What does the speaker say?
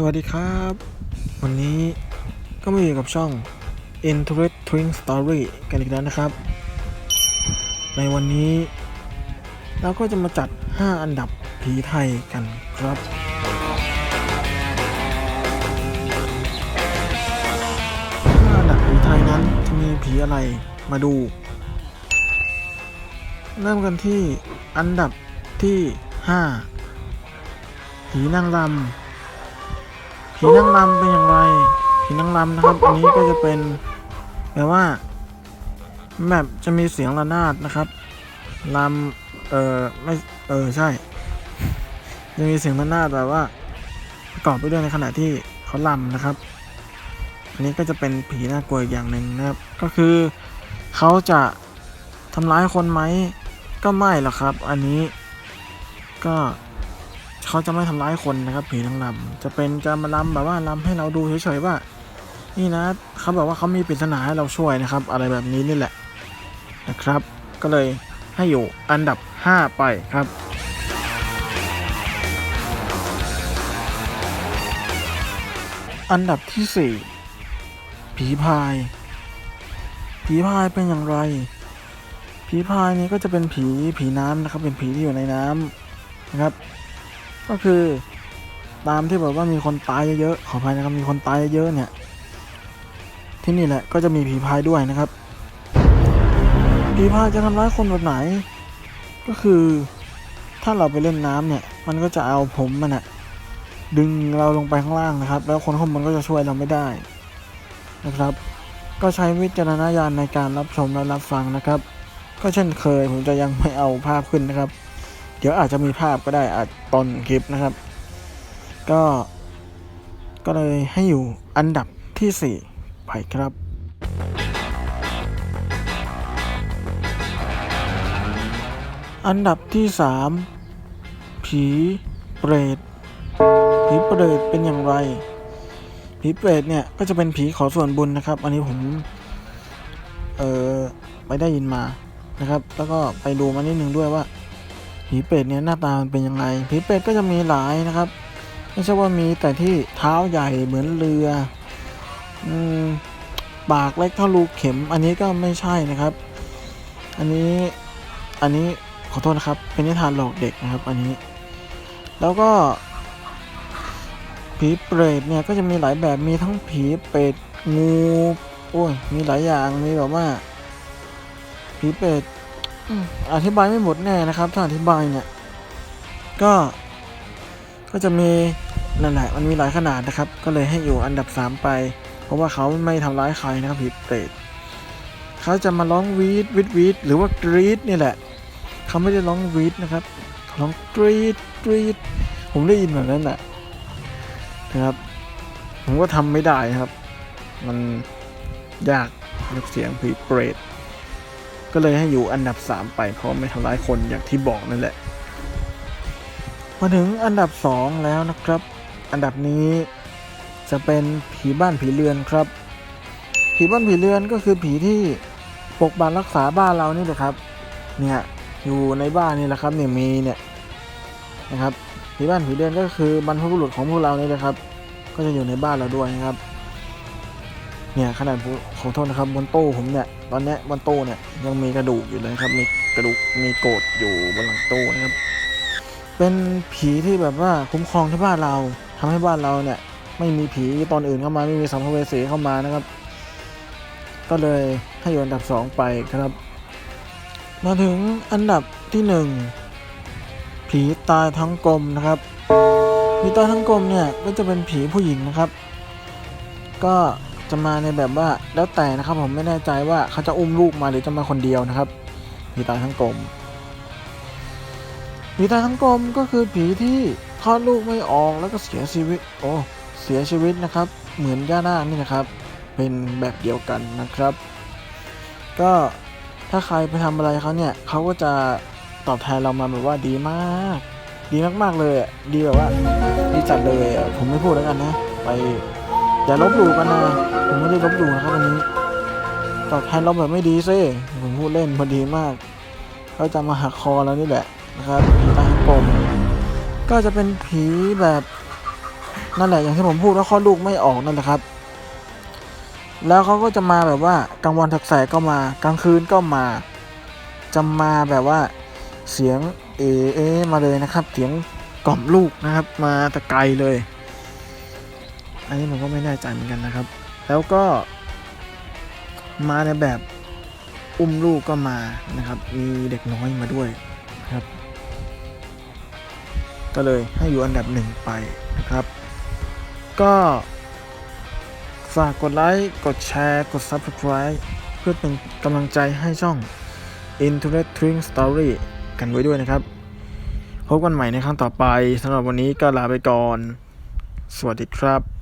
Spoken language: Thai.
สวัสดีครับ วันนี้ก็มาอยู่กับช่อง Interest Twin Story กันอีกแล้วนะครับ ในวันนี้ เราก็จะมาจัด 5 อันดับผีไทยกันครับ 5 อันดับผีไทยนั้นจะมีผีอะไรมาดู เริ่มกันที่อันดับที่ 5 ผีนางรำ ผีนางรำเป็นอย่างไรผีนางรำนะครับ อันนี้ก็จะเป็นแบบว่าแบบจะมีเสียงระนาดนะครับรำเออไม่เออใช่ จะมีเสียงระนาดแบบว่าประกอบไปด้วยในขณะที่เขารำนะครับ อันนี้ก็จะเป็นผีน่ากลัวอีกอย่างหนึ่งนะครับ ก็คือเขาจะทำร้ายคนไหมก็ไม่หรอกครับ อันนี้ก็ เขาจะไม่ทำร้ายคนนะครับผีนางรำจะเป็นจะมาลำแบบว่าลำให้เราดูเฉยๆว่า นี่นะเขาบอกว่าเขามีปริศนาให้เราช่วยนะครับ อะไรแบบนี้นี่แหละนะครับ ก็เลยให้อยู่อันดับ 5 ไปครับอันดับที่ 4 ผีพาย ผีพายเป็นอย่างไร ผีพายนี่ก็จะเป็นผีผีน้ำนะครับ เป็นผีที่อยู่ในน้ำนะครับ ก็คือตามที่แบบว่ามีคนตายเยอะๆขออภัยนะครับมีคนตายเยอะๆเนี่ย ที่นี่แหละก็จะมีผีพายด้วยนะครับ ผีพายจะทำร้ายคนแบบไหน ก็คือถ้าเราไปเล่นน้ำเนี่ย มันก็จะเอาผมมันอะดึงเราลงไปข้างล่างนะครับ แล้วคนข้างบนก็จะช่วยเราไม่ได้นะครับ ก็ใช้วิจารณญาณในการรับชมและรับฟังนะครับ ก็เช่นเคยผมจะยังไม่เอาภาพขึ้นนะครับ เดี๋ยวอาจจะมีภาพก็ได้อาจตอนคลิปนะครับ ก็ ก็เลยให้อยู่อันดับที่4ไปครับอันดับที่ 3 ผีเปรต ผีเปรตเป็นอย่างไร ผีเปรตเนี่ยก็จะเป็นผีขอส่วนบุญนะครับ อันนี้ผม เออไปได้ยินมานะครับ แล้วก็ไปดูมานิดนึงด้วยว่า ผีเป็ดเนี่ยหน้าตามันเป็นยังไงผีเป็ดก็จะมีหลายนะครับ ไม่ใช่ว่ามีแต่ที่เท้าใหญ่เหมือนเรืออืมปากเล็กเท่ารูกเข็ม อันนี้ก็ไม่ใช่นะครับ อันนี้อันนี้ขอโทษนะครับ เป็นนิทานหลอกเด็กนะครับ อันนี้ แล้วก็ ผีเปรตเนี่ยก็จะมีหลายแบบมีทั้งผีเป็ดงูโอ้ยมีหลายอย่างมีแบบว่าผีเป็ด อธิบายไม่หมดแน่นะครับ ถ้าอธิบายเนี่ย ก็ ก็จะมีนั่นแหละมันมีหลายขนาดนะครับ ก็เลยให้อยู่อันดับ 3 ไป เพราะว่าเขาไม่ทำร้ายใครนะครับผีเปรตเขาจะมาร้องวีดวีดวีดหรือว่ากรีดนี่แหละ เขาไม่ได้ร้องวีดนะครับร้องกรีดกรีดผมได้ยินแบบนั้นแหละนะครับ ผมก็ทำไม่ได้ครับ มันยากยกเสียงผีเปรต ก็เลยให้อยู่อันดับ 3 ไปเพราะไม่ทำร้ายคนอย่างที่บอกนั่นแหละ มาถึงอันดับ 2 แล้วนะครับ อันดับนี้จะเป็นผีบ้านผีเรือนครับ ผีบ้านผีเรือนก็คือผีที่ปกปักรักษาบ้านเรานี่แหละครับ เนี่ยอยู่ในบ้านนี่แหละครับเนี่ยมีเนี่ยนะครับผีบ้านผีเรือนก็คือบรรพบุรุษของพวกเรานี่แหละครับ ก็จะอยู่ในบ้านเราด้วยนะครับ เนี่ยขนาดผมขอโทษนะครับบนโต้ผมเนี่ยตอนนี้บนโต้เนี่ยยังมีกระดูกอยู่เลยครับ มีกระดูกมีโกรธอยู่บนหลังโต้นะครับ เป็นผีที่แบบว่าคุ้มครองที่บ้านเราทำให้บ้านเราเนี่ยไม่มีผีตอนอื่นเข้ามาไม่มีสัมภเวสีเข้ามานะครับ ก็เลยให้อยู่อันดับสองไปครับ มาถึงอันดับที่หนึ่งผีตายทั้งกลมนะครับผีตายทั้งกลมเนี่ยก็จะเป็นผีผู้หญิงนะครับ ก็ จะมาในแบบว่าแล้วแต่นะครับ ผมไม่แน่ใจว่าเขาจะอุ้มลูกมาหรือจะมาคนเดียวนะครับผีตายทั้งกลมผีตายทั้งกลมก็คือผีที่คลอดลูกไม่ออกแล้วก็เสียชีวิต โอ้เสียชีวิตนะครับ เหมือนย่านาคนี่นะครับ เป็นแบบเดียวกันนะครับ ก็ถ้าใครไปทำอะไรเขาเนี่ยเขาก็จะตอบแทนเรามาแบบว่าดีมาก ดีมากๆเลยดีแบบว่าดีจัดเลยผมไม่พูดแล้วกันนะ ไป อย่าลบหลู่กันนะผมไม่ได้ลบหลู่นะครับวันนี้ตอบแทนเราแบบไม่ดีซิผมพูดเล่นพอดีมากเขาจะมาหักคอเรานี่แหละนะครับผีตาหักกลมก็จะเป็นผีแบบนั่นแหละอย่างที่ผมพูดว่าคลอลูกไม่ออกนั่นแหละครับ แล้วเขาก็จะมาแบบว่ากลางวันแสกๆก็มากลางคืนก็มาจะมาแบบว่าเสียงเอเอมาเลยนะครับ เสียงกล่อมลูกนะครับ มาแตะไกลเลย อันนี้ผมก็ไม่แน่ใจเหมือนกันนะครับ แล้วก็มาในแบบอุ้มลูกก็มานะครับ มีเด็กน้อยมาด้วยนะครับ ก็เลยให้อยู่อันดับหนึ่งไปนะครับ ก็ฝากกดไลค์ กดแชร์ กด Subscribe เพื่อเป็นกำลังใจให้ช่อง Interesting Story กันไว้ด้วยนะครับ พบกันใหม่ในครั้งต่อไปสำหรับวันนี้ก็ลาไปก่อน สวัสดีครับ